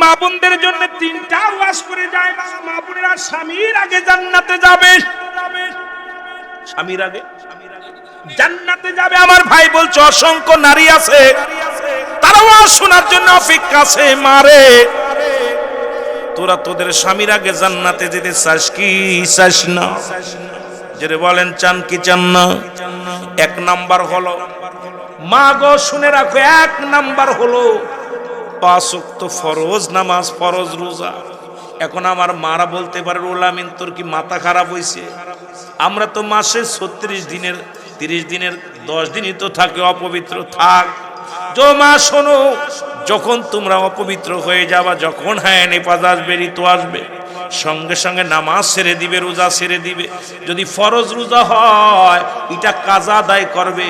মা বোনদের জন্য তিনটা ওয়াজ করে যায় মা বোনেরা স্বামীর আগে জান্নাতে যাবে। স্বামীর আগে? জান্নাতে যাবে। আমার ভাই অসংখ্য নারী আছে তারা ওয়াজ শোনার জন্য অপেক্ষা আছে মারে তোরা তোদের স্বামীর আগে জান্নাতে যেতে চাস কি? চাস না। যেটা বলেন, চান কি চান না? এক নাম্বার হলো, মা গো, শুনে রাখো, এক নাম্বার হলো পাঁচ ওয়াক্ত ফরজ নামাজ, ফরজ রোজা। এখন আমার মারা বলতে পারে রোলামিন তোর কি মাথা খারাপ হয়েছে আমরা তো মাসে ছত্রিশ দিনের, তিরিশ দিনের, দশ দিনই তো থাকে, অপবিত্র থাক। তো মা, শোনো, যখন তোমরা অপবিত্র হয়ে যাবা, যখন হ্যাঁ নেপাজ আসবে, ঋতু আসবে, সঙ্গে সঙ্গে নামাজ ছেড়ে দিবে, রোজা ছেড়ে দিবে। যদি ফরজ রোজা হয়, এটা কাজা আদায় করবে।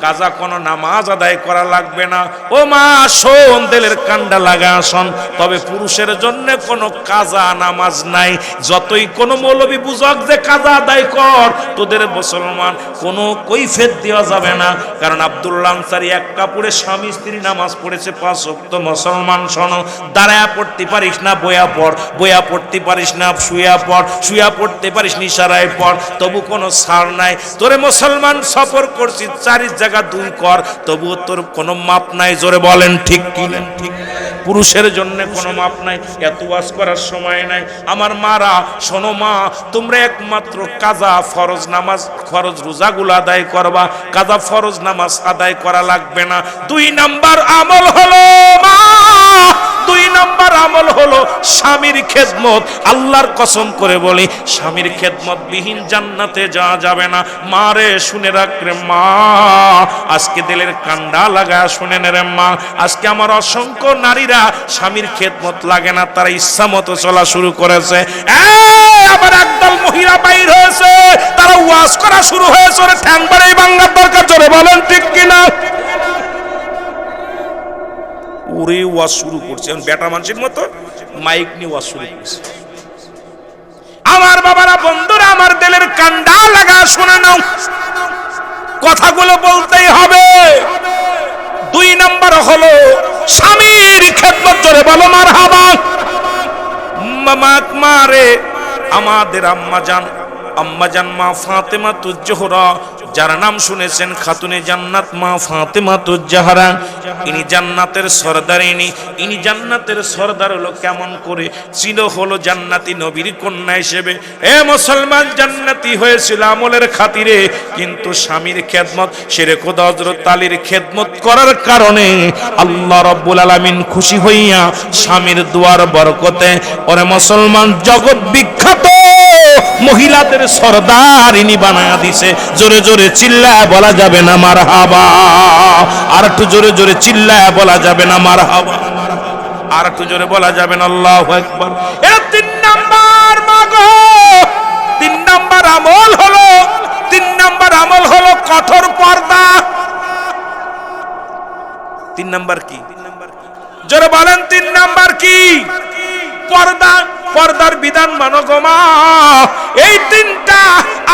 কাজা কোনো নামাজ আদায় করা লাগবে না। ও মা, শোন, দিলের কান্ডা লাগা শোন তবে পুরুষের জন্য কোনো কাজা নামাজ নাই। যতই কোনো মৌলবী বুঝক যে কাজা আদায় কর, তোদের মুসলমান কোনো কৈফেত দেওয়া যাবে না। কারণ আব্দুল্লাহ আনসারি এক কাপড়ে স্বামী স্ত্রী নামাজ পড়েছে, পাঁচ অক্ত মুসলমান, শোনো। দাঁড়ায়া পড়তে পারিস না, বয়া পড়। বয়া পড়তে পারিস না, শুয়া পড়। শুয়া পড়তে পারিস নি ইশারায় পড়। তবু কোনো ছাড় নাই। তোরে মুসলমান সফর করছিস চারি জায়গা দুই কর তবু তোর কোনো মাপ নাই, জোরে বলেন ঠিক কিনেন ঠিক পুরুষের জন্য কোনো মাপ নাই, এত ওয়াজ করার সময় নাই। আমার মারা, শোনো মা, তোমরা একমাত্র কাজা, ফরজ নামাজ, ফরজ রোজাগুলো আদায় করবা। কাজা, ফরজ নামাজ আদায় করা লাগবে না। দুই নাম্বার আমল হলো মা! দুই নাম্বার আমল হলো স্বামীর খেদমত। আল্লাহর কসম করে বলি, স্বামীর খেদমত বিহীন জান্নাতে যাওয়া যাবে না। মারে শুনে রাখরে মা। আজকে দিলের কান্ডা লাগা শুনে নে রে মা। আজকে আমার অসংখ্য নারীরা স্বামীর খেদমত লাগে না, তারা ইচ্ছা মতো চলা শুরু করেছে। আবার একদল মহিলা বাইর হয়েছে। তারা ওয়াজ করা শুরু হয়েছে। ঠ্যাং বাড়াই বাংলার দরকার। জোরে বলেন ঠিক কিনা? ওরে ওয়াজ শুরু করছে। এখন বেটা মানুষের মতো মাইক নিয়ে ওয়াজ শুরু করছে। আমার বাবারা, বন্ধুরা, আমার দিলের কান্ডা লাগা, শুনে নাও। কথাগুলো বলতেই হবে। দুই নাম্বার হলো, স্বামীর খেদমত জোরে বলো মার হাবা মামাক মারে, আমাদের আম্মা জান আম্মা জান মা ফাতেমা তুজ্জোহরা যার নাম শুনেছেন, খাতুনে জান্নাত মা ফাতেমা তুজ্জাহারা ইনি জান্নাতের সর্দার, ইনি জান্নাতের সর্দার হলো কেমন করে? ছিল হলো জান্নাতি নবীর কন্যা হিসেবে। এ মুসলমান জান্নাতি হয়েছিল আমলের খাতিরে, কিন্তু স্বামীর খেদমত সেরে খোদা হজরত আলীর খেদমত করার কারণে আল্লাহ রব্বুল আলামিন খুশি হইয়া স্বামীর দুয়ার বরকতে, ওরে মুসলমান জগৎ বিখ্যাত মহিলাদের সর্দার ইনি বানায়া দিছে। জোরে জোরে চিল্লায় বলা যাবে না মার হাবা আর একটু জোরে জোরে চিল্লায় বলা যাবে না মার হাবা আর একটু জোরে বলা যাবে না আল্লাহ একবার এটা তিন নাম্বার মাগো। তিন নাম্বার আমল হলো। তিন নাম্বার আমল হলো কঠোর পর্দা। তিন নাম্বার কি? জোরে বলেন তিন নাম্বার কি? পর্দা পর্দার বিধান মানো গোমা এই তিনটা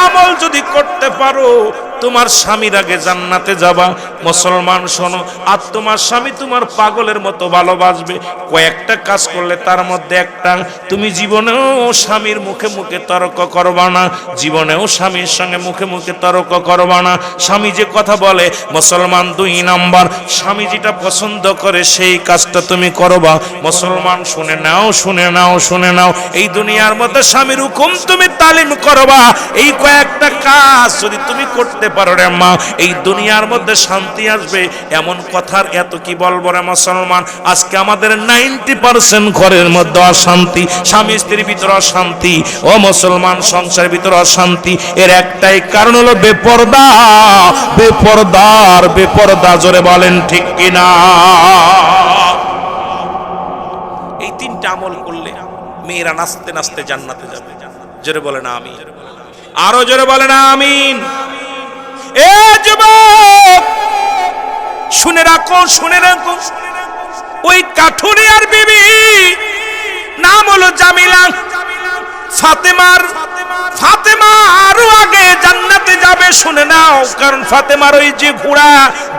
আমল যদি করতে পারো তোমার স্বামীর আগে জান্নাতে যাবা। মুসলমান, শোনো, আর তোমার স্বামী তোমার পাগলের মতো ভালোবাসবে। কয়েকটা কাজ করলে তার মধ্যে একটা, তুমি জীবনেও স্বামীর মুখে মুখে তর্ক করবা না। জীবনেও স্বামীর সঙ্গে মুখে মুখে তর্ক করবা না। স্বামী যে কথা বলে, মুসলমান দুই নাম্বার, স্বামী যেটা পছন্দ করে সেই কাজটা তুমি করবা। মুসলমান, শুনে নাও শুনে নাও শুনে নাও, এই দুনিয়ার মধ্যে স্বামীর হুকুম তুমি তালিম করবা। এই কয়েকটা কাজ যদি তুমি করতে পারো রে মা এই দুনিয়ার মধ্যে শান্তি আসবে, এমন কথার এত কি বলব রে মুসলমান? আজকে আমাদের নাইনটি পার্সেন্ট ঘরের মধ্যে অশান্তি, স্বামী স্ত্রীর ভিতরে অশান্তি, ও মুসলমান ভিতরে অশান্তি। এর একটাই কারণ হলো বেপর্দা। বেপর্দার বেপর্দা জোরে বলেন ঠিক কিনা? এই তিনটা আমল করলে মেয়েরা নাচতে নাচতে জান্নাতে যাবে। জোরে বলে না আমি আরও জোরে বলে না আমিন। এ শুনে রাখো শুনে রাখো। ওই কাঠুরিয়ার বিবি, নাম হলো জামিলা। ফাতেমার ফাতেমা আরও আগে জান্নাতে যাবে, শুনে নাও, কারণ ফাতেমার ওই যে ঘোড়া,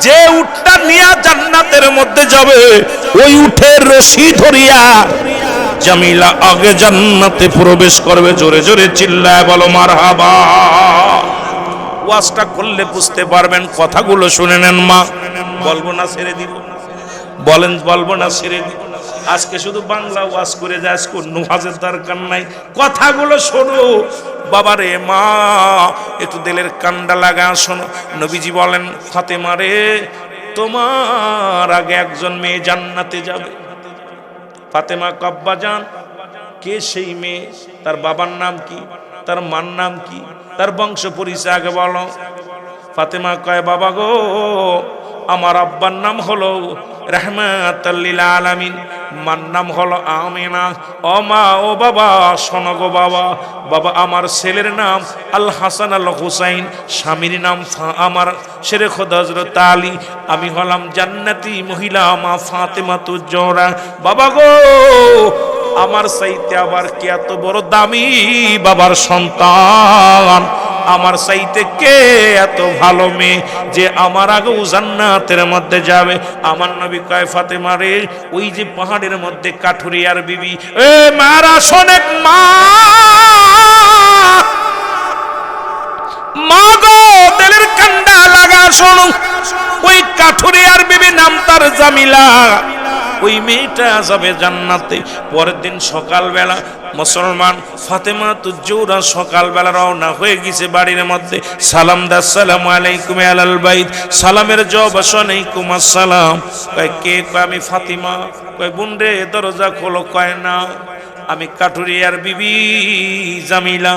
যে উটটা নিয়ে জান্নাতের মধ্যে যাবে, ওই উঠের রশি ধরিয়া জামিলা আগে জান্নাতে প্রবেশ করবে। জোরে জোরে চিল্লায় বলো, মারহাবা। ওয়াজটা করলে বুঝতে পারবেন কথাগুলো শুনে নেন মা। বলব না, ছেড়ে দিব। বলেন, বলব না, ছেড়ে দিব। আজকে শুধু বাংলা ওয়াজ করে যায়, আজকে অন্য দরকার নাই। কথাগুলো শোনো। বাবা রে মা, একটু দিলের কান্ডা লাগা শোনো। নবীজি বলেন, ফাতেমা রে, তোমার আগে একজন মেয়ে জান্নাতে যাবে। ফাতেমা কব্বা যান কে সেই মেয়ে? তার বাবার নাম কি? তার মার নাম কি? তার বংশ পরিচয় আগে বলো। ফাতেমা কয়, বাবা গো, আমার আব্বার নাম হলো মার নাম আমিনা। মা, ও বাবা বাবা। বাবা, আমার ছেলের নাম আল হুসাইন। স্বামীর নাম আমার আলী। আমি হলাম জান্নাতি মহিলা, মা ফাতেমা তুজোরা বাবা গো আমার চাইতে আবার কে এত বড় দামি বাবার সন্তান? আমার চাইতে কে এত ভালো মেয়ে যে আমার আগে জান্নাতের মধ্যে যাবে? আমার নবী কয়, ফাতেমা রে, ওই যে পাহাড়ের মধ্যে কাঠুরিয়ার বিবি। এ মারা শোনেক মা! মা গো, তেলের কান্ডা লাগা, শোনো। ওই কাঠুরিয়ার বিবি নাম তার জামিলা। ওই মেয়েটা যাবে জান্নাতে। পরের দিন সকালবেলা মুসলমান ফাতেমা তুজৌরা সকালবেলা রওনা হয়ে গেছে বাড়ির মধ্যে। সালাম দাস সালাম আলাইকুম আলাল বাইদ সালামের জব আলাইকুম আসসালাম। কয়, কে কয়, আমি ফাতিমা? কয়, বুন রে, দরজা খোলো। কয়, না। আমি কাঠুরিয়ার বিবি জামিলা।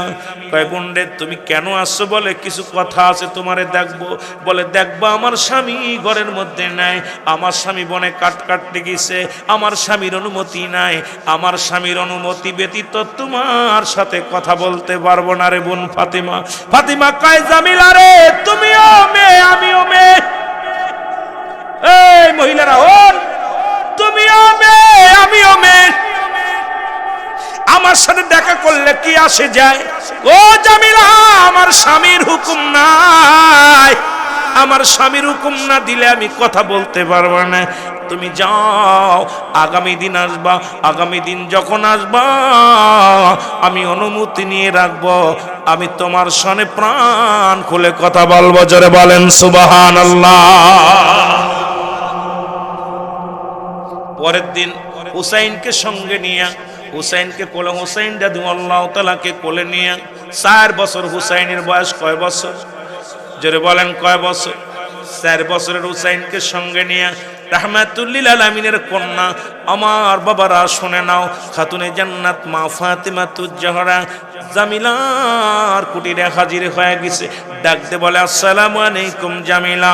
কয় বোনরে তুমি কেন আসছো বলে? কিছু কথা আছে তোমারে দেখব। বলে, দেখব, আমার স্বামী ঘরের মধ্যে নাই। আমার স্বামী বনে কাট কাটতে গেছে। আমার স্বামীর অনুমতি নাই। আমার স্বামীর অনুমতি ব্যতীত তোমার সাথে কথা বলতে পারব না রে বোন ফাতিমা। ফাতিমা, কয়, জামিলা রে, তুমিও মেয়ে, আমিও মেয়ে। এই মহিলারা হন তুমিও মেয়ে, আমিও মেয়ে। আমার সাথে দেখা করলে কি আসে যায়? ও জামিলা, আমার স্বামীর হুকুম নাই। আমার স্বামীর হুকুম না দিলে আমি কথা বলতে পারব না। তুমি যাও, আগামী দিন আসবা, আগামী দিন যখন আসবা, আমি অনুমতি নিয়ে রাখব। আমি তোমার সনে প্রাণ খুলে কথা বলব, জোরে বলেন সুবাহান আল্লাহ পরের দিন হুসাইনকে সঙ্গে নিয়ে হুসাইনকে কোলে, হুসাইন দাদু আল্লাহ তালাকে কোলে নিয়ে চার বছর হুসাইনের বয়স কয় বছর? জোরে বলেন কয় বছর? চার বছরের হুসাইনকে সঙ্গে নিয়ে রাহমাতুল্লিল কন্যা আমার বাবারা শুনে নাও, খাতুনে জান্নাত মা ফাতিমা তুজ্জাহরা জামিলার কুটিরে হাজির হয়ে গেছে। ডাকতে বলে, আসসালামু আলাইকুম জামিলা।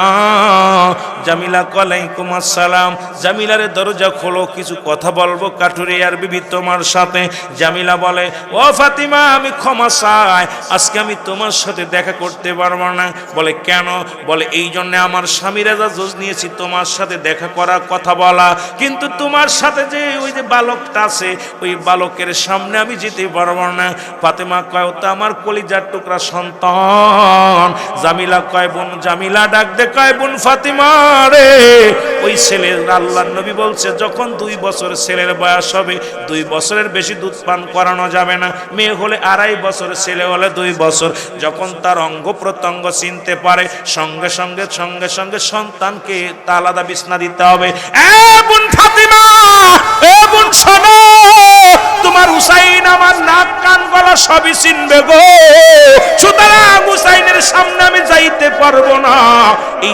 জামিলা কলাইকুম আসসালাম। জামিলারে দরজা খোলো, কিছু কথা বলব কাঠুরিয়ার বিবি তোমার সাথে। জামিলা বলে, ও ফাতিমা, আমি ক্ষমা চাই। আজকে আমি তোমার সাথে দেখা করতে পারব না। বলে, কেন? বলে, এই জন্য আমার স্বামী রাজা জোজ নিয়েছি, তোমার সাথে দেখা করা কথা বলা। কিন্তু তোমার সাথে যে ওই যে বালকটা আছে, ওই বালকের সামনে আমি যেতে পারব না। ফাতেমা কয় তো আমার কলিজার টুকরা সন্তান। জামিলা কয়, বোন জামিলা, ডাক দে কয়, বোন ফাতিমা রে। ওই ছেলের আল্লাহ নবী বলছে, যখন দুই বছর ছেলের বয়স হবে, দুই বছরের বেশি দুধ পান করানো যাবে না। মেয়ে হলে আড়াই বছর, ছেলে হলে দুই বছর। যখন তার অঙ্গ প্রত্যঙ্গ চিনতে পারে, সঙ্গে সঙ্গে সঙ্গে সঙ্গে সন্তানকে তা আলাদা বিছনা দিতে হবে। এ বোন ফাতিমা, এ বোন শোনো তোমার হুসাইন আমার নাক কান গলা সবই চিনবে গো। সুতরাং হুসাইনের সামনে আমি যাইতে পারব না।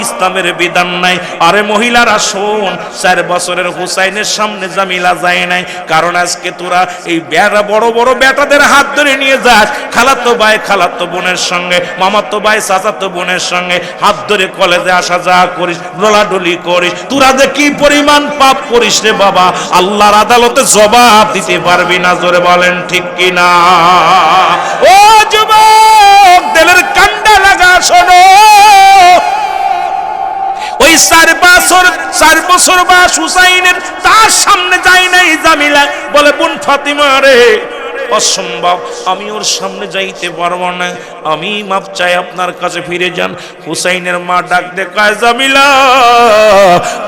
ইসলামের বিধান নাই। আরে মহিলারা, শোন, চার বছরের হুসাইনের সামনে জামিলা যায় নাই। কারণ আজকে তোরা এই বেড়া, বড় বড় বেটাদের হাত ধরে নিয়ে যাস। খালাতো ভাই, খালাতো বোনের সঙ্গে, মামাতো ভাই, চাচাতো বোনের সঙ্গে হাত ধরে কলেজে আসা যা করিস, ডোলাডুলি করিস। তোরা যে কি পরিমাণ পাপ করিস রে বাবা, আল্লাহর আদালতে জবাব দিতে পারবি না। জোরে বলেন, ঠিক কি না ও যুবক, দেলের কান্ডা লাগা, শোনো। ওই চার বছর চার বছর বা হুসাইনের, তার সামনে যাই নাই জামিলা বলে, বোন ফাতিমা রে অসম্ভব। আমি ওর সামনে যাইতে পারব না। আমি মাপ চাই আপনার কাছে ফিরে যান। হুসাইনের মা ডাক দেখায় জামিলা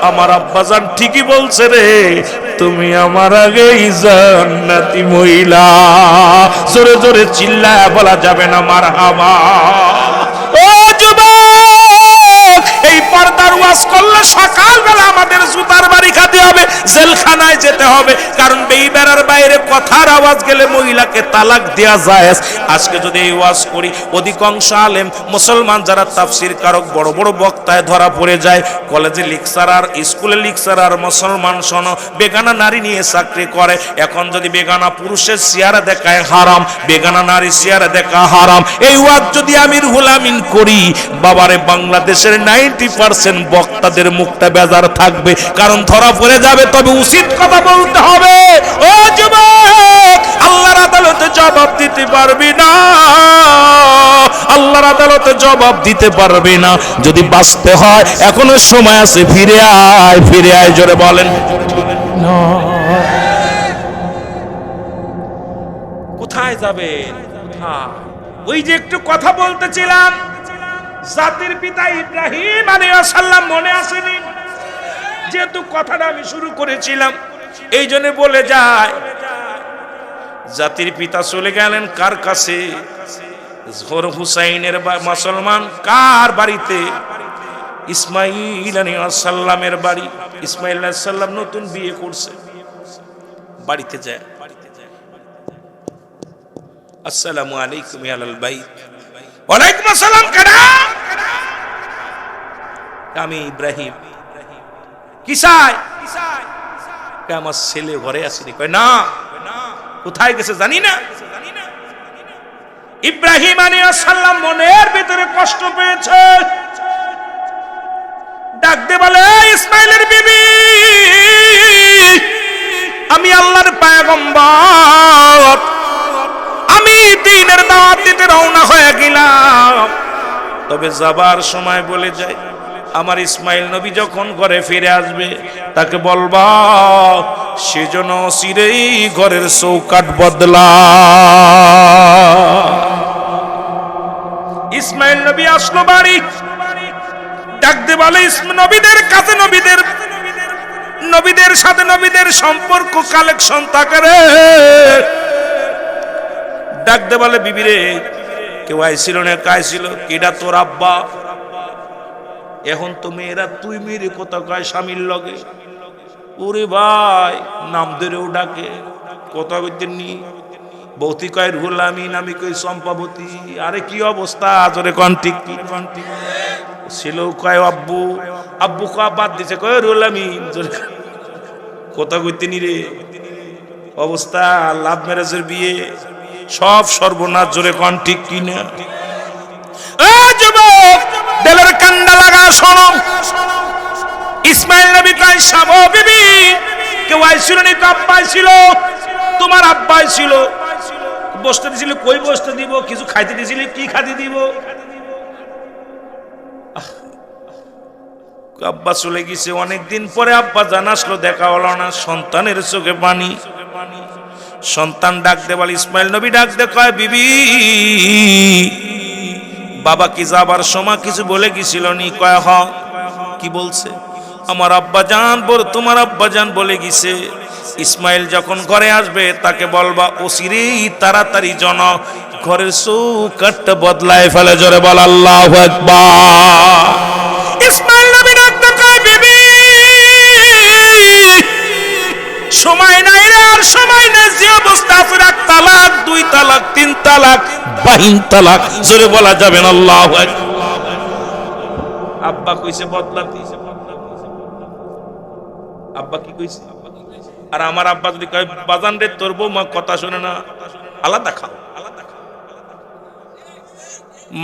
আমার আব্বাজান ঠিকই বলছে রে, তুমি আমার আগেই জান্নাতি মহিলা। জোরে জোরে চিল্লায় বলা যাবে না মার হাবা এই পর্দার ওয়াজ করলে সকালবেলা আমাদের জুতার বাড়ি খাতে হবে, জেলখানায় যেতে হবে। কারণ বেইবেড়ার বাইরে কথার আওয়াজ গেলে মহিলাকে তালাক দেয়া যায় আজকে যদি এই ওয়াজ করি, অধিকাংশ আলেম, মুসলমান যারা তাফসির কারক, বড় বড় বক্তায় ধরা পড়ে যায়। কলেজে লিকচারার, স্কুলে লিকচারার মুসলমান শোন, বেগানা নারী নিয়ে চাকরি করে। এখন যদি বেগানা পুরুষের চেয়ারে দেখায় হারাম, বেগানা নারী চেয়ারে দেখা হারাম। এই ওয়াজ যদি আমি রুহুল আমিন করি, বাবারে বাংলাদেশের নাইনটি পার্সেন্ট বক্তাদের মুখটা বেজার থাকবে কারণ ধরা পড়ে যাবে তবে উচিত কথা বলতে হবে। ও যুবক আল্লাহর আদালতে জবাব দিতে পারবি না। আল্লাহর আদালতে জবাব দিতে পারবি না। যদি বাঁচতে হয় এখনও সময় আছে ফিরে আয় ফিরে আয় জোরে বলেন। কোথায় যাবেন? ওই যে একটু কথা বলতেছিলাম জাতির পিতা ইব্রাহিম আলাইহিস সালাম মনে আসেনি। যেহেতু কথাটা আমি শুরু করেছিলাম, এই জন্য বলে যায়, জাতির পিতা চলে গেলেন কার কাছে? হুসাইনের মুসলমান কার বাড়িতে? ইসমাইল সাল্লামের বাড়ি। ইসমাইল সাল্লাম নতুন বিয়ে করছে। বাড়িতে যায়। আসসালামু আলাইকুম আলাল বাইত। ওয়ালাইকুম আসসালাম কেডা আমি ইব্রাহিম। কি চাই? কয়, আমার ছেলে ঘরে আসেনি কয় না। কোথায় গেছে জানি না। ইব্রাহিম সাল্লাম মনের ভিতরে কষ্ট পেয়েছে। ডাকতে বলে ইসমাইলের বিবি আমি আল্লাহর পায়গম্বর দিনের দাওয়াত দিতে রওনা হয়ে গেলাম। তবে যাবার সময় বলে যায় আমার ইসমাইল নবী যখন ঘরে ফিরে আসবে, তাকে বলবা, সেজন্য চিরেই ঘরের চৌকাট বদলা। ইসমাইল নবী আসলো বাড়ি। ডাকতে বলে নবীদের কাছে নবীদের নবীদের সাথে নবীদের সম্পর্ক, কালেকশন থাকে রে। ডাকতে বলে বিবিরে কেউ আইছিল না কায় ছিল কেডা তোর আব্বা? এখন তো মেয়েরা তুই মেরে কোথা কয় স্বামীর লগে। ওরে ভাই, নাম ধরেও ডাকে, কথা কইতে নি। বৌতি কয় রুহুল আমিন আমি কই সম্পাবতী আরে কি অবস্থা, আজরে কন ঠিক? কি কন ঠিক ছিল কয়, আব্বু আব্বু কয়, বাদ দিছে। কয় রুহুল আমিন জোরে কয়। কথা কইতে নি রে। অবস্থা, লাভ ম্যারেজের বিয়ে। সব সর্বনাশ জোরে কন, ঠিক কিনা? কান্ডা লাগা, শোনো। ইসমাইল নবী কয় শামো বিবি, কেউ আইছিল তো আব্বাই ছিল তোমার আব্বাই ছিল বসতে দিছিলে, কই বসতে দিব? কিছু খাইতে দিছিলে, কি খাইতে দিব? আব্বা চলে গেছে। অনেকদিন পরে আব্বা জানাসলো দেখা হলো না। সন্তানের চোখে পানি। সন্তান ডাক দেওয়াল ইসমাইল নবী ডাক দে, কয়, বিবি, বাবা কি যাবার সময় কিছু বলে গেছিল নি? কয়, হ। কি বলছে? আমার আব্বা জান বল, তোমার আব্বা জান বলে গেছে, ইসমাইল যখন ঘরে আসবে, তাকে বলবা ওসিরেই তাড়াতাড়ি জন, ঘরের চৌকাটটা বদলায় ফেলে। জোরে বল, আল্লাহ একবার আছে এক তালাক, দুই তালাক, তিন তালাক, বাহিন তালাক। জোরে বলা যাবে না, আল্লাহ আব্বা কইছে বদলাতি আব্বা কি কইছে? আর আমার আব্বা যদি কয়, বাজান রে, তোর কথা না, আলাদা খাও।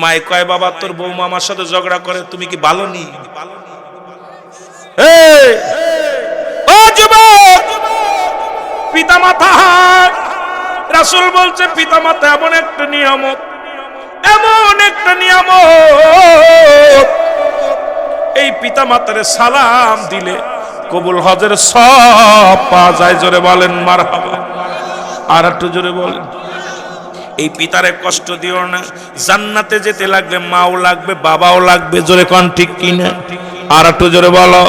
মাই কয়, বাবা, তোর বৌমা আমার সাথে ঝগড়া করে, তুমি কি ভালো নি? পিতা মাতা রাসুল বলছে পিতা মাতা এমন একটা নিয়ামত, এমন একটা নিয়ামত। এই পিতা মাতারে সালাম দিলে কবুল হজের সব পাওয়া যায়, জোরে বলেন মার আর একটু জোরে বলেন। এই পিতারে কষ্ট দিও না, জান্নাতে যেতে লাগবে মাও লাগবে, বাবাও লাগবে, জোরে কন ঠিক কিনা? আর একটু জোরে বলো।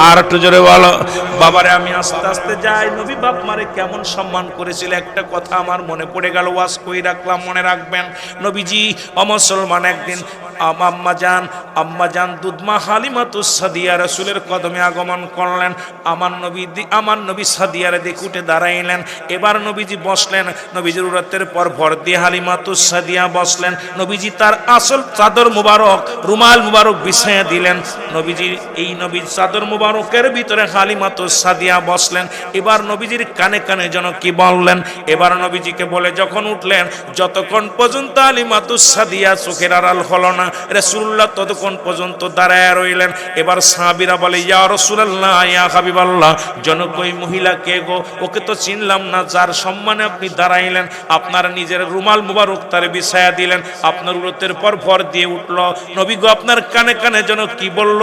আর একটু জোরে বলো। বাবারে, আমি আস্তে আস্তে যাই। নবী বাপ মারে কেমন সম্মান করেছিল? একটা কথা আমার মনে পড়ে গেল, ওয়াজ কই রাখলাম, মনে রাখবেন। নবীজি অমুসলমান একদিন, আম- আম্মা যান আম্মা যান দুধমা হালিমাতু সাদিয়া রাসূলের কদমে আগমন করলেন। আমার নবী আমার নবী সাদিয়ারে দেখে উঠে দাঁড়াইলেন। এবার নবীজি বসলেন। নবীজির উরাতের পর ভর দিয়ে হালিমাতু সাদিয়া বসলেন। নবীজি তার আসল চাদর মুবারক, রুমাল মুবারক বিছাইয়া দিলেন। নবীজি, এই নবীর চাদর মুবারকের ভিতরে হালিমাতু সাদিয়া বসলেন। এবার নবীজির কানে কানে যেন কি বললেন? এবার নবীজিকে বলে, যখন উঠলেন, যতক্ষণ পর্যন্ত হালিমাতু সাদিয়া চোখের আড়াল হলো না, রাসূলুল্লাহ ততক্ষণ পর্যন্ত দাঁড়ায় রইলেন। এবার সাহাবীরা বলে, ইয়া রাসূলুল্লাহ, ইয়া হাবিবাল্লাহ, জনক ওই মহিলা কে গো? ওকে তো চিনলাম না, যার সম্মানে আপনি দাঁড়াইলেন। আপনার নিজের রুমাল মুবারক তার বিছায়া দিলেন। আপনার উরতের পর ভর দিয়ে উঠল। নবী গো, আপনার কানে কানে যেন কি বলল?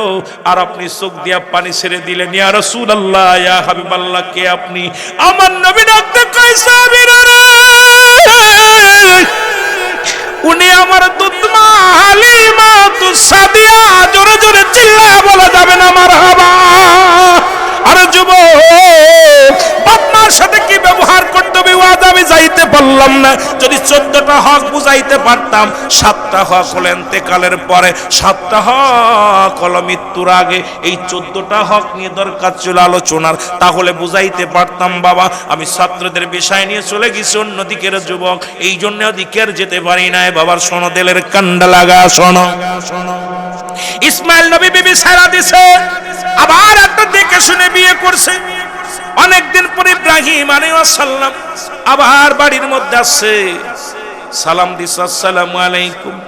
আর আপনি চোখ দিয়া পানি ছেড়ে দিলেন, ইয়া রাসূলুল্লাহ, ইয়া হাবিবাল্লাহ, কে আপনি? আমার নবী ডাকতে কইছে সাহাবীরা উনি আমার দুধমা হালিমা, তু সাদিয়া জোরে জোরে চিল্লা বলা যাবে না আমার হাবা আরে যুব বাপমার সাথে কি ব্যবহার করতে হবে ওয়াজ আমি যাইতে পারলাম না। যদি চোদ্দটা হক বুঝাইতে পারতাম, সাতটা হক হলো এতেকালের পরে, সাতটা হক হলো মৃত্যুর আগে। এই চোদ্দটা হক নিয়ে দরকার ছিল আলোচনার। তাহলে বুঝাইতে পারতাম, বাবা, আমি ছাত্রদের বিষয় নিয়ে চলে গেছি অন্যদিকের যুবক। এই জন্য দিকের যেতে পারি নাই বাবার শোনো, দেলের কান্ডা লাগা, শোনো। ইসমাইল নবী বিবি সারা দিছে, আবার একটা দেখে শুনে বিয়ে করছে। অনেকদিন পরে ইব্রাহিম আলাইহিস সালাম আবার বাড়ির মধ্যে আসছে। সালাম দিস, আসসালামু আলাইকুম।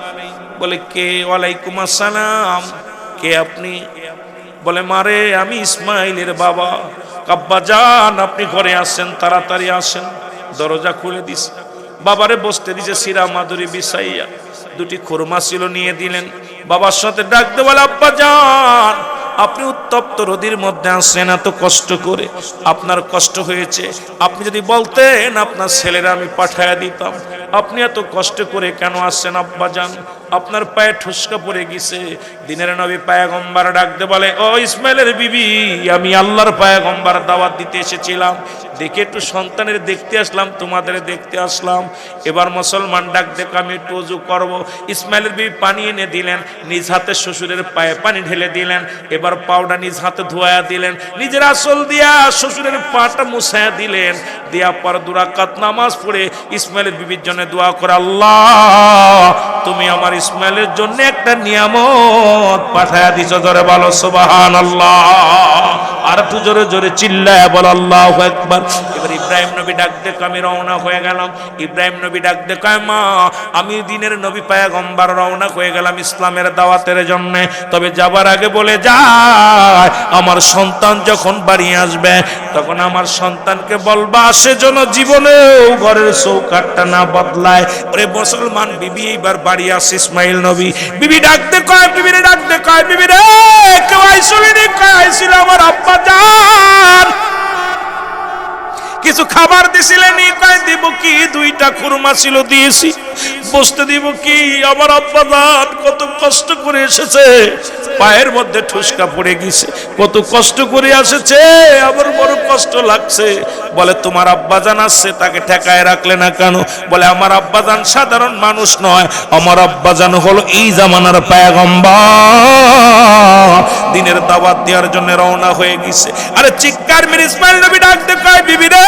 বলে, কে? ওয়ালাইকুম আসসালাম। কে আপনি? বলে, মারে, আমি ইসমাইলের বাবা। কাব্বা, যান, আপনি ঘরে আসেন, তাড়াতাড়ি আসেন। দরজা খুলে দিস। বাবারে বসতে দিছে সিরা মাদুরি বিছাইয়া। দুটি খুরমা ছিল নিয়ে দিলেন। বাবার সাথে ডাকতে বলে, আব্বা, যান। আপনি উত্তপ্ত রোদির মধ্যে আসছেন, এত কষ্ট করে। আপনার কষ্ট হয়েছে। আপনি যদি বলতেন, আপনার ছেলেরা আমি পাঠায়া দিতাম। আপনি এত কষ্ট করে কেন আসছেন আব্বা যান আপনার পায়ে ঠুসকা পড়ে গেছে। দিনের নবী পায়গম্বার ডাকতে বলে, ও ইসমাইলের বিবি, আমি আল্লাহর পায়গম্বার দাওয়াত দিতে এসেছিলাম। দেখে একটু সন্তানের দেখতে আসলাম, তোমাদের দেখতে আসলাম। এবার মুসলমান ডাক, দেখে, আমি একটু উজু করব। ইসমাইলের বিবি পানি এনে দিলেন, নিজ হাতে শ্বশুরের পায়ে পানি ঢেলে দিলেন। এবার পাউডা নিজ হাতে ধোয়া দিলেন, নিজের আসল দিয়া শ্বশুরের পাটা মুছায়া দিলেন দিয়া পর দুরাকাত নামাজ পড়ে ইসমাইলের বিবির জন্য দোয়া করে, আল্লাহ, তুমি আমার ইসমাইলের জন্য একটা নিয়ামত পাঠায়া দিছ। ধরে বলো সুবাহান আল্লাহ আর একটু জোরে জোরে চিল্লায় বল, আল্লাহ একবার এবার ইব্রাহিম নবী ডাক দেখে আমি রওনা হয়ে গেলাম। ইব্রাহিম নবী ডাক দেখে, মা, আমি দিনের নবী পায়গম্বার রওনা হয়ে গেলাম ইসলামের দাওয়াতের জন্য। তবে যাবার আগে বলে যায়, আমার সন্তান যখন বাড়ি আসবে, তখন আমার সন্তানকে বলবা সে যেন জীবনেও ঘরের চৌকাটটা না বদলায়। ওরে মুসলমান বিবি, এইবার বাড়ি আসে ইসমাইল নবী। বিবি ডাকতে কয়, বিবি রে ডাকতে কয়, বিবি রে, কেউ আইসলি রে, কয়, আইছিল আমার আব্বা জান কিছু খাবার দিছিলেন ই কয়, দিব কি, দুইটা খুরমা ছিল, দিয়েছি। বসতে দিব কি? আমার আব্বা জান কত কষ্ট করে এসেছে। পায়ের মধ্যে ঠুসকা পড়ে গেছে। কত কষ্ট করে এসেছে আমার বড় কষ্ট লাগছে। বলে, তোমার আব্বা জান আসছে, তাকে ঠেকায় রাখলে না কেন? বলে, আমার আব্বা জান সাধারণ মানুষ নয়। আমার আব্বা জান হলো এই জামানার পায়গম্বর। দিনের দাওয়াত দেওয়ার জন্য রওনা হয়ে গেছে। আরে চিৎকার মেরে ইসমাইল নবী ডাকতে কয় বিবি রে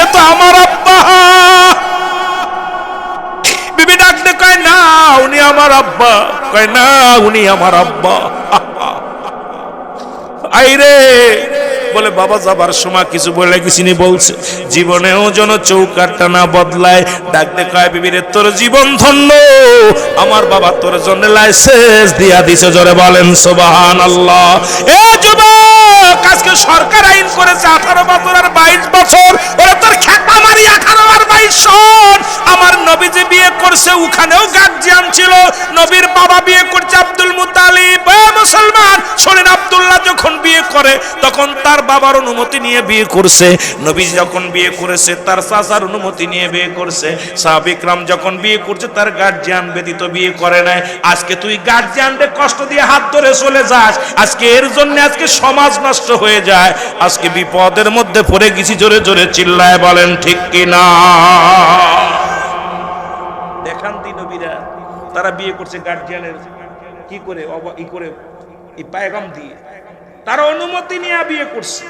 এ কয় না, উনি আমার আব্বা। আইরে, বলে বাবা যাবার সময় কিছু বলে কিছুনি বলছে, জীবনেও যেন চৌকাটটা না বদলায়। ডাকতে কয় বিবিরে, তোর জীবন ধন্য। আমার বাবা তোর জন্য লাইসেন্স দিয়া দিছে, জোরে বলেন সোবাহান আল্লাহ এ আজকে সরকার আইন করেছে আঠারো বছর আর বাইশ বছর। ওরা তোর খেতা মারি আঠারো আর বাইশ সন আমার নবী যে বিয়ে করছে, ওখানেও গার্জিয়ান ছিল। নবীর বাবা বিয়ে করছে আব্দুল মুতালিব। মুসলমান, শোনেন আব্দুল্লাহ যখন বিয়ে করে, তখন তার বাবার অনুমতি নিয়ে বিয়ে করছে। নবী যখন বিয়ে করেছে, তার চাচার অনুমতি নিয়ে বিয়ে করছে। সাহাবিকরাম যখন বিয়ে করছে, তার গার্জিয়ান ব্যতীত বিয়ে করে নাই। আজকে তুই গার্জিয়ানদের কষ্ট দিয়ে হাত ধরে চলে যাস। আজকে এর জন্য আজকে সমাজ নষ্ট হয়ে যায়। আজকে বিপদের মধ্যে পড়ে গেছি, জোরে জোরে চিল্লায় বলেন, ঠিক কিনা? দেখান দি নবীরা, তারা বিয়ে করছে গার্জিয়ানের কি করে ই করে, এই পায়গাম দিয়ে। তারা অনুমতি নিয়ে বিয়ে করছে।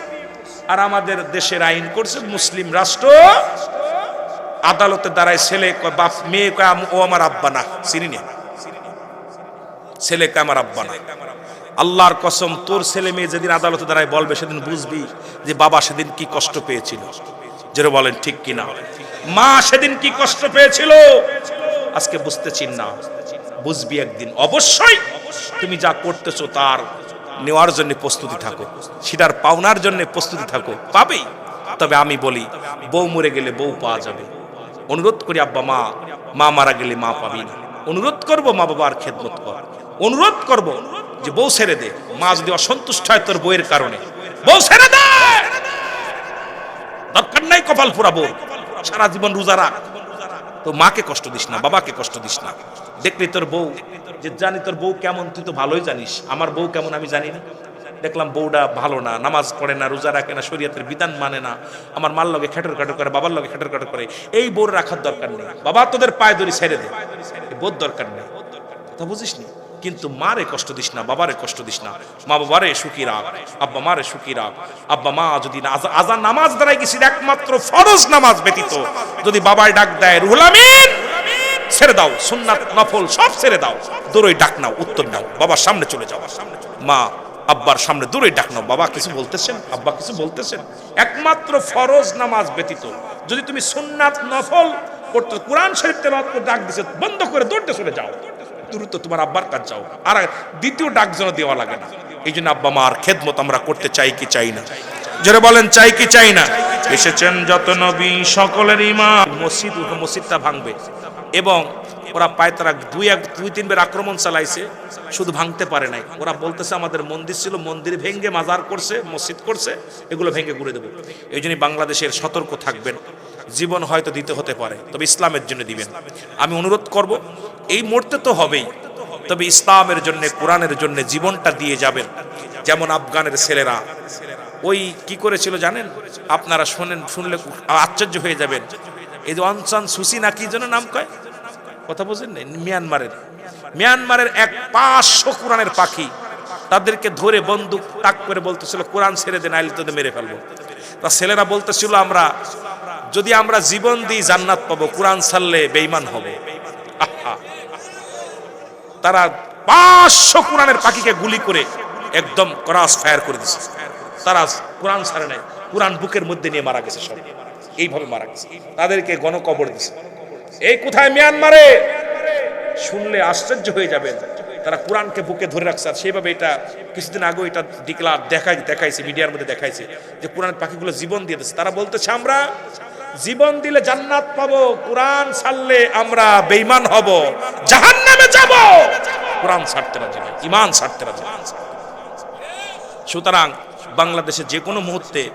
আর আমাদের দেশের আইন করছে, মুসলিম রাষ্ট্র আদালতে দাঁড়ায়, ছেলে বাপ, মেয়ে ও আমার আব্বা না, চিনি না। ছেলে আমার আব্বা না। আল্লাহর কসম, তোর ছেলে মেয়ে যেদিন আদালতে দাঁড়ায় বলবে, সেদিন বুঝবি যে বাবা সেদিন কি কষ্ট পেয়েছিল। যেটা বলেন, ঠিক কিনা মা সেদিন কি কষ্ট পেয়েছিল? আজকে বুঝতেছি না। বুঝবি একদিন। অবশ্যই তুমি যা করতেছো তার নেওয়ার জন্য প্রস্তুতি থাকো। সেটার পাওনার জন্য প্রস্তুতি থাকো। পাবেই। তবে আমি বলি, বউ মরে গেলে বউ পাওয়া যাবে। অনুরোধ করি, আব্বা, মা মা মারা গেলে মা পাবি না। অনুরোধ করব মা বাবার খেদমত কর। অনুরোধ করব যে বউ ছেড়ে দে। মা যদি অসন্তুষ্ট হয় তোর বউয়ের কারণে। বউ ছেড়ে দে! দরকার নাই কপাল পুরাবো সারা জীবন রোজা রাখ। তো মাকে কষ্ট দিস না, বাবাকে কষ্ট দিস না। দেখলি তোর বউ, যে জানি তোর বউ কেমন, তুই তো ভালোই জানিস। আমার বউ কেমন আমি জানি না। দেখলাম বউটা ভালো না, নামাজ পড়ে না, রোজা রাখে না, শরীয়তের বিধান মানে না। আমার মার লগে খেটর খাটর করে, বাবার লগে খেটর খাটর করে। এই বউর রাখার দরকার নেই। বাবা তোদের পায়ে দড়ি ছেড়ে দে। বোধ দরকার নেই। কথা বুঝিস নি কিন্তু মারে কষ্ট দিস না, বাবারে কষ্ট দিস না। মা বাবারে সুখী রাখ, আব্বা মারে সুখী রাখ। আব্বা মা যদি আজান নামাজ দাঁড়ায় গেছিস একমাত্র ফরজ নামাজ ব্যতীত, যদি বাবায় ডাক দেয় রুহুল আমিন, ছেড়ে দাও, সুন্নাত, নফল সব ছেড়ে দাও, দূরই ডাক নাও, উত্তর নাও, বাবার সামনে চলে যাও। মা, আব্বার সামনে দূরে ডাক নাও, বাবা কিছু বলতেছেন, আব্বা কিছু বলতেছেন। একমাত্র ফরজ নামাজ ব্যতীত, যদি তুমি সুন্নাত, নফল করতে কোরআন শরীফ তেলাওয়াত করে ডাক দিছে, বন্ধ করে দৌড়তে চলে যাও। দ্রুত তোমার আব্বার কাজ যাও। আর দ্বিতীয় ডাক যেন দেওয়া লাগে না। এই জন্য আব্বা, মার খেদমত আমরা করতে চাই কি চাই না। যারা বলেন, চাই কি চাই না? এসেছেন যত নবী, সকলের ইমাম। মসজিদ মসজিদটা ভাঙবে। এবং ওরা পায় তারা দুই এক, দুই তিনবার আক্রমণ চালাইছে। শুধু ভাঙতে পারে নাই। ওরা বলতেছে, আমাদের মন্দির ছিল, মন্দির ভেঙ্গে মাজার করছে, মসজিদ করছে, এগুলো ভেঙে ঘুরে দেবো। এই জন্য বাংলাদেশের সতর্ক থাকবেন। জীবন হয়তো দিতে হতে পারে, তবে ইসলামের জন্য দিবেন। আমি অনুরোধ করব এই মুহূর্তে তো হবেই। তবে ইসলামের জন্য, কোরআনের জন্য জীবনটা দিয়ে যাবেন, যেমন আফগানের ছেলেরা। ওই কি করেছিল জানেন? আপনারা শোনেন, শুনলে আশ্চর্য হয়ে যাবেন। এই যে অনসান সুসি না কি যেন নাম কয়? কথা বলছেন মিয়ানমারের। মিয়ানমারের এক পাঁচশো কোরআনের পাখি তাদেরকে ধরে বন্দুক তাক করে বলতেছিল, কোরআন ছেড়ে দেন আইলে তোদের মেরে ফেলব। তা ছেলেরা বলতেছিল, আমরা, যদি আমরা জীবন দিই, জান্নাত পাবো, কোরআন ছাড়লে বেইমান হবে। আহা! তারা পাঁচশো কোরআনের পাখিকে গুলি করে একদম ক্রস ফায়ার করে দিছে। তারা কোরআন ছাড়ে নাই, কোরআন বুকের মধ্যে নিয়ে মারা গেছে সব। এইভাবে মারা গেছে। তাদেরকে গণকবর দিছে। এই কোথায় মিয়ানমারে? শুনলে আশ্চর্য হয়ে যাবেন। তারা কোরআনকে বুকে ধরে রাখছে আর সেইভাবে এটা কিছুদিন আগে এটা ডিক্লার দেখাই দেখাইছে মিডিয়ার মধ্যে দেখাইছে যে কোরআন পাখিগুলো জীবন দিয়ে দিচ্ছে তারা বলতেছে, আমরা জীবন দিলে জান্নাত পাবো, কোরআন ছাড়লে আমরা বেঈমান হব। জাহান্নামে যাব। কোরআন ছাড়তে রাজি না ইমান ছাড়তে রাজি না। সুতরাং বাংলাদেশে যে কোনো মুহূর্তে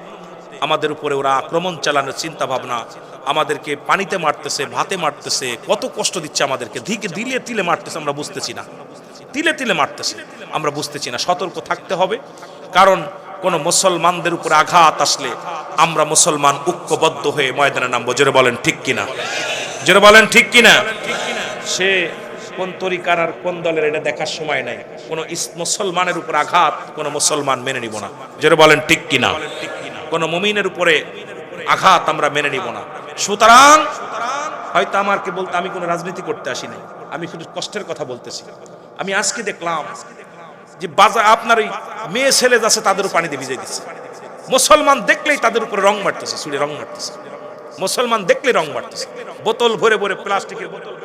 আমাদের উপরে ওরা আক্রমণ চালানোর চিন্তা ভাবনা আমাদেরকে পানিতে মারতেছে, ভাতে মারতেছে, কত কষ্ট দিচ্ছে আমাদেরকে দিকে দিলে তিলে মারতেছে, আমরা বুঝতেছি না। তিলে তিলে মারতেছে, আমরা বুঝতেছি না, সতর্ক থাকতে হবে। কারণ কোন মুসলমানদের উপর আঘাত আসলে আমরা মুসলমান ঐক্যবদ্ধ হয়ে ময়দানে নামবো। জোরে বলেন, ঠিক কিনা? জোরে বলেন, ঠিক কিনা? সে কোন তরিকার আর কোন দলের এটা দেখার সময় নাই। কোন মুসলমানের উপর আঘাত কোন মুসলমান মেনে নিব না। যেটা বলেন, ঠিক কিনা? কোন মুমিনের উপরে আঘাত আমরা মেনে নিব না। সুতরাং হয়তো আমাকে বলতে আমি কোনো রাজনীতি করতে আসি নাই। আমি শুধু কষ্টের কথা বলতেছি। আমি আজকে দেখলাম যে বাজার আপনার ওই মেয়ে ছেলে যাচ্ছে তাদেরও পানিতে ভিজে দিচ্ছে। মুসলমান দেখলেই তাদের উপরে রং মারতেছে, চুলে রং মারতেছে। মুসলমান দেখলে রং মারতেছে। বোতল ভরে ভরে প্লাস্টিকের বোতল।